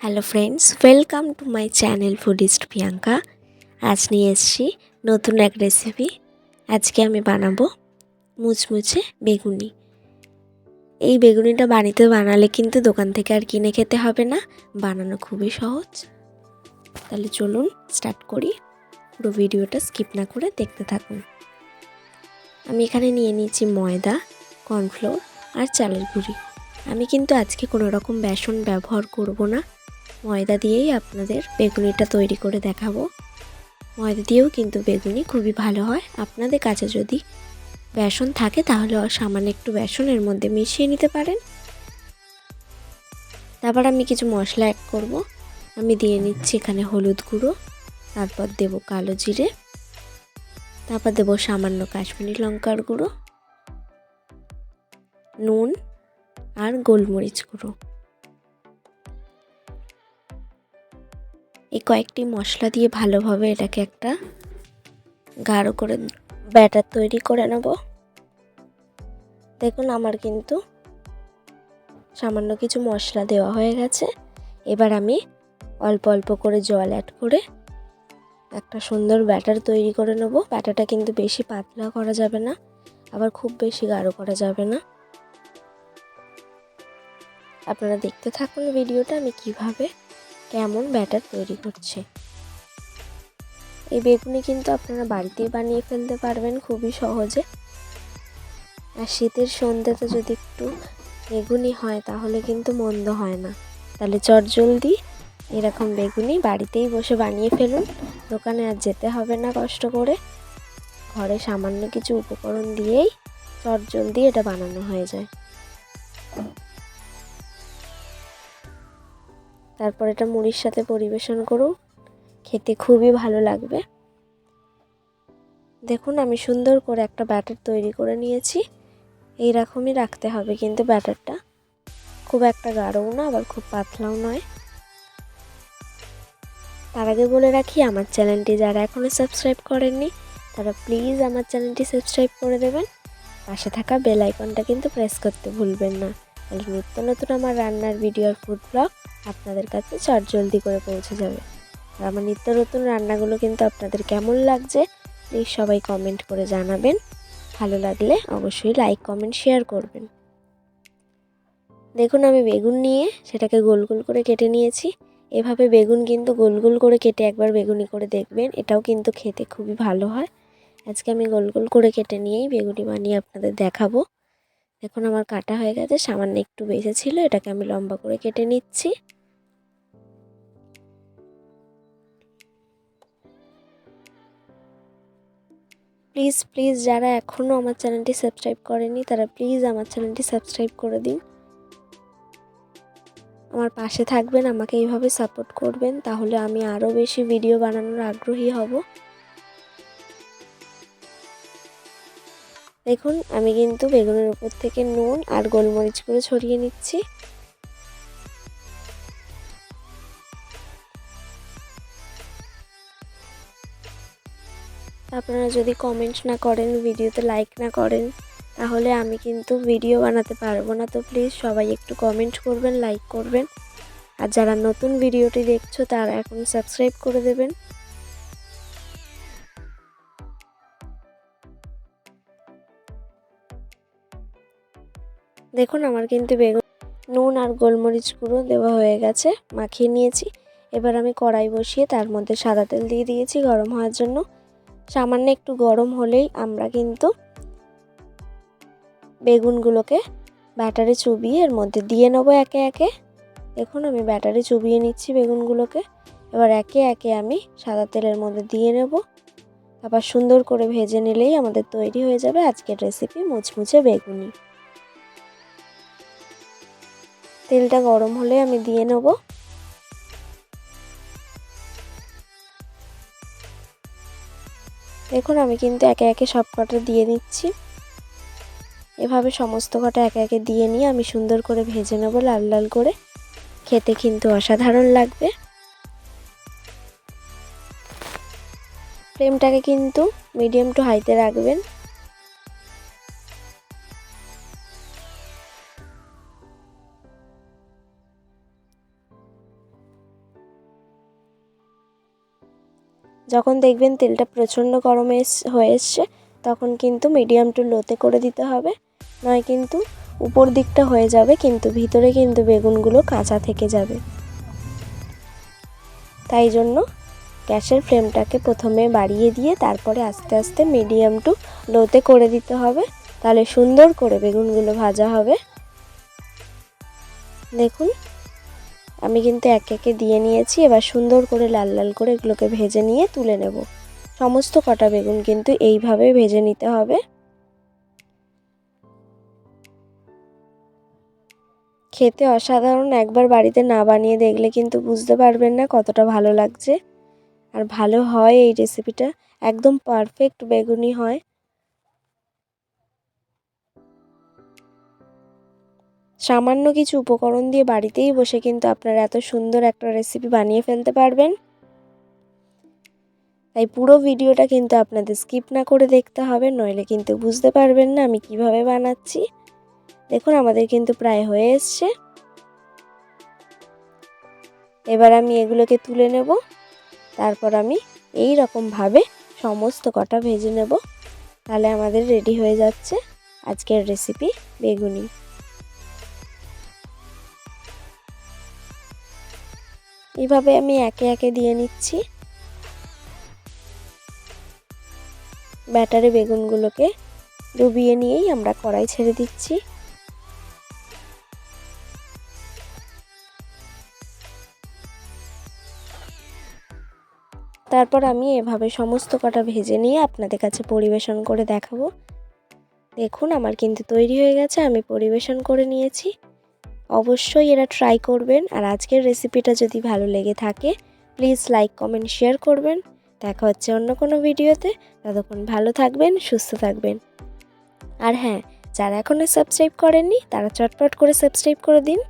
Hello friends welcome to my channel foodist Priyanka আজ নিয়ে এসেছি নতুন এক রেসিপি আজকে আমি বানাবো মুচমুচে বেগুনি। এই বেগুনিটা বাড়িতে বানালে কিন্তু দোকান থেকে আর কিনে খেতে হবে না, বানানো খুবই সহজ। তাহলে চলুন স্টার্ট করি। পুরো ভিডিওটা স্কিপ না করে দেখতে থাকুন। আমি এখানে নিয়ে নিয়েছি ময়দা কর্নফ্লোর আর চালের গুঁড়ি। আমি কিন্তু আজকে কোনো রকম বেসন ব্যবহার করব না। ময়দা দিয়েই আপনাদের বেগুনিটা তৈরি করে দেখাবো। ময়দা দিয়েও কিন্তু বেগুনি খুবই ভালো হয়। আপনাদের কাছে যদি বেসন থাকে, তাহলে সামান্য একটু বেসনের মধ্যে মিশিয়ে নিতে পারেন। তারপর আমি কিছু মশলা অ্যাড করব। আমি দিয়ে নিচ্ছি এখানে হলুদ গুঁড়ো, তারপর দেব কালো জিরে, তারপর দেব সামান্য কাশ্মীরি লঙ্কার গুঁড়ো, নুন আর গোলমরিচ গুঁড়ো। এই কয়েকটি মশলা দিয়ে ভালোভাবে এটাকে একটা গাঢ় করে ব্যাটার তৈরি করে নেব। দেখুন আমার কিন্তু সামান্য কিছু মশলা দেওয়া হয়ে গেছে। এবার আমি অল্প অল্প করে জল অ্যাড করে একটা সুন্দর ব্যাটার তৈরি করে নেব। ব্যাটারটা কিন্তু বেশি পাতলা করা যাবে না, আবার খুব বেশি গাঢ় করা যাবে না। আপনারা দেখতে থাকুন ভিডিওটা আমি কীভাবে কেমন ব্যাটার তৈরি করছে। এই বেগুনি কিন্তু আপনারা বাড়িতেই বানিয়ে ফেলতে পারবেন খুবই সহজে। আর শীতের সন্ধ্যেতে যদি একটু বেগুনি হয় তাহলে কিন্তু মন্দ হয় না। তাহলে চট জলদি এরকম বেগুনি বাড়িতেই বসে বানিয়ে ফেলুন। দোকানে আর যেতে হবে না কষ্ট করে। ঘরে সামান্য কিছু উপকরণ দিয়েই চট জলদি এটা বানানো হয়ে যায়। তারপর এটা মুড়ির সাথে পরিবেশন করুন। খেতে খুবই ভালো লাগবে। দেখুন, আমি সুন্দর করে একটা ব্যাটার তৈরি করে নিয়েছি। এই রকমই রাখতে হবে কিন্তু ব্যাটারটা। খুব একটা গাঢ়ও না, আবার খুব পাতলাও নয়। তার আগে বলে রাখি, আমার চ্যানেলটি যারা এখনও সাবস্ক্রাইব করেননি, তারা প্লিজ আমার চ্যানেলটি সাবস্ক্রাইব করে দেবেন। পাশে থাকা বেল আইকনটা কিন্তু প্রেস করতে ভুলবেন না। তাহলে নিত্য নতুন আমার রান্নার ভিডিও আর ফুড ব্লগ আপনাদের কাছে চট জলদি করে পৌঁছে যাবে। আর আমার নিত্য নতুন রান্নাগুলো কিন্তু আপনাদের কেমন লাগছে প্লিজ সবাই কমেন্ট করে জানাবেন। ভালো লাগলে অবশ্যই লাইক কমেন্ট শেয়ার করবেন। দেখুন, আমি বেগুন নিয়ে সেটাকে গোল গোল করে কেটে নিয়েছি। এভাবে বেগুন কিন্তু গোল গোল করে কেটে একবার বেগুনি করে দেখবেন, এটাও কিন্তু খেতে খুবই ভালো হয়। আজকে আমি গোল গোল করে কেটে নিয়েই বেগুনি বানিয়ে আপনাদের দেখাবো। দেখুন আমার কাটা হয়ে গেছে, সামান্য একটু বেঁচে ছিল, এটাকে আমি লম্বা করে কেটে নিচ্ছি। প্লিজ প্লিজ, যারা এখনও আমার চ্যানেলটি সাবস্ক্রাইব করেনি, তারা প্লিজ আমার চ্যানেলটি সাবস্ক্রাইব করে দিন। আমার পাশে থাকবেন, আমাকে এইভাবে সাপোর্ট করবেন, তাহলে আমি আরও বেশি ভিডিও বানানোর আগ্রহী হব। দেখুন, আমি কিন্তু বেগুনের উপর থেকে নুন আর গোলমরিচ করে ছড়িয়ে নিচ্ছি। আপনারা যদি কমেন্ট না করেন, ভিডিওতে লাইক না করেন, তাহলে আমি কিন্তু ভিডিও বানাতে পারব না। তো প্লিজ সবাই একটু কমেন্ট করবেন লাইক করবেন। আর যারা নতুন ভিডিওটি দেখছ, তারা এখন সাবস্ক্রাইব করে দেবেন। দেখুন, আমার কিন্তু বেগুন, নুন আর গোলমরিচ গুঁড়ো দেওয়া হয়ে গেছে, মাখিয়ে নিয়েছি। এবার আমি কড়াই বসিয়ে তার মধ্যে সাদা তেল দিয়ে দিয়েছি গরম হওয়ার জন্য। সামান্য একটু গরম হলেই আমরা কিন্তু বেগুনগুলোকে ব্যাটারে চুবিয়ে এর মধ্যে দিয়ে নেব একে একে। দেখুন, আমি ব্যাটারে চুবিয়ে নিচ্ছি বেগুনগুলোকে। এবার একে একে আমি সাদা তেলের মধ্যে দিয়ে নেব। তারপর সুন্দর করে ভেজে নিলেই আমাদের তৈরি হয়ে যাবে আজকের রেসিপি মুচমুচে বেগুনি। তেলটা গরম হলে আমি দিয়ে নেব। দেখুন, আমি কিন্তু একে একে সব কটা দিয়ে নিচ্ছি এভাবে সমস্ত কটা একে একে দিয়ে নিয়ে আমি সুন্দর করে ভেজে নেব লাল লাল করে। খেতে কিন্তু অসাধারণ লাগবে। ফ্লেমটাকে কিন্তু মিডিয়াম টু হাইতে রাখবেন। যখন দেখবেন তেলটা প্রচণ্ড গরম হয়ে এসছে, তখন কিন্তু মিডিয়াম টু লোতে করে দিতে হবে। নয় কিন্তু উপর দিকটা হয়ে যাবে, কিন্তু ভিতরে কিন্তু বেগুনগুলো কাঁচা থেকে যাবে। তাই জন্য গ্যাসের ফ্লেমটাকে প্রথমে বাড়িয়ে দিয়ে তারপরে আস্তে আস্তে মিডিয়াম টু লোতে করে দিতে হবে। তাহলে সুন্দর করে বেগুনগুলো ভাজা হবে। দেখুন আমি কিন্তু এক একে দিয়ে নিয়েছি, এবার সুন্দর করে লাল লাল করে এগুলোকে ভেজে নিয়ে তুলে নেব। সমস্ত কটা বেগুন কিন্তু এইভাবে ভেজে নিতে হবে। খেতে অসাধারণ, একবার বাড়িতে না বানিয়ে দেখলে কিন্তু বুঝতে পারবেন না কতটা ভালো লাগছে। আর ভালো হয় এই রেসিপিটা একদম পারফেক্ট বেগুনি হয়। সামান্য কিছু উপকরণ দিয়ে বাড়িতেই বসে কিন্তু আপনারা এত সুন্দর একটা রেসিপি বানিয়ে ফেলতে পারবেন। তাই পুরো ভিডিওটা কিন্তু আপনাদের স্কিপ না করে দেখতে হবে, নইলে কিন্তু বুঝতে পারবেন না আমি কীভাবে বানাচ্ছি। দেখুন, আমাদের কিন্তু প্রায় হয়ে এসছে। এবার আমি এগুলোকে তুলে নেব। তারপর আমি এই রকমভাবে সমস্ত কটা ভেজে নেব। তাহলে আমাদের রেডি হয়ে যাচ্ছে আজকের রেসিপি বেগুনি। এইভাবে আমি একে একে দিয়ে নিচ্ছি। ব্যাটারে বেগুনগুলোকে ডুবিয়ে নিয়েই আমরা কড়াই ছেড়ে দিচ্ছি। তারপর আমি এভাবে সমস্ত কটা ভেজে নিয়ে আপনাদের কাছে পরিবেশন করে দেখাবো। দেখুন, আমার কিন্তু তৈরি হয়ে গেছে, আমি পরিবেশন করে নিয়েছি। অবশ্যই এরা ট্রাই করবেন। আর আজকের রেসিপিটা যদি ভালো লেগে থাকে প্লিজ লাইক কমেন্ট শেয়ার করবেন। দেখা হচ্ছে অন্য কোনো ভিডিওতে ততক্ষণ ভালো থাকবেন, সুস্থ থাকবেন। আর হ্যাঁ যারা এখনও সাবস্ক্রাইব করেননি, তারা চটপট করে সাবস্ক্রাইব করে দিন।